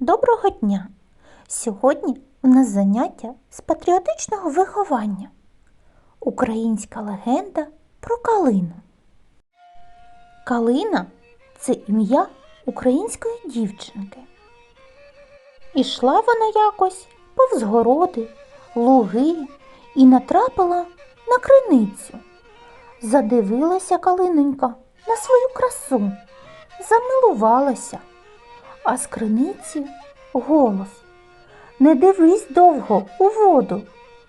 Доброго дня! Сьогодні у нас заняття з патріотичного виховання. Українська легенда про калину. Калина це ім'я української дівчинки. Ішла вона якось повз городи, луги і натрапила на криницю. Задивилася калинонька на свою красу, замилувалася а з криниці голос. Не дивись довго у воду,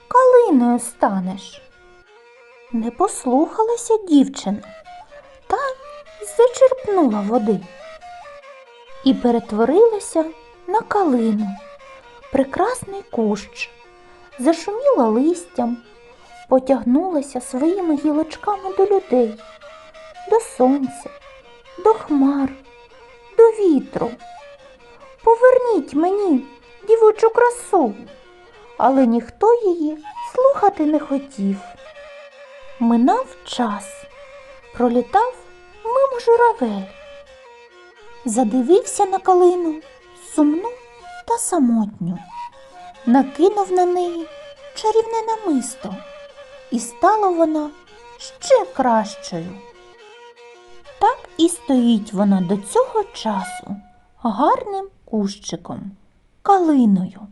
калиною станеш. Не послухалася дівчина та зачерпнула води і перетворилася на калину. Прекрасний кущ, зашуміла листям, потягнулася своїми гілочками до людей, до сонця, до хмар, до вітру. Поверніть мені дівочу красу, але ніхто її слухати не хотів. Минав час, пролітав мимо журавель. Задивився на калину сумну та самотню, накинув на неї чарівне намисто, і стала вона ще кращою. Так і стоїть вона до цього часу гарним кущиком, калиною.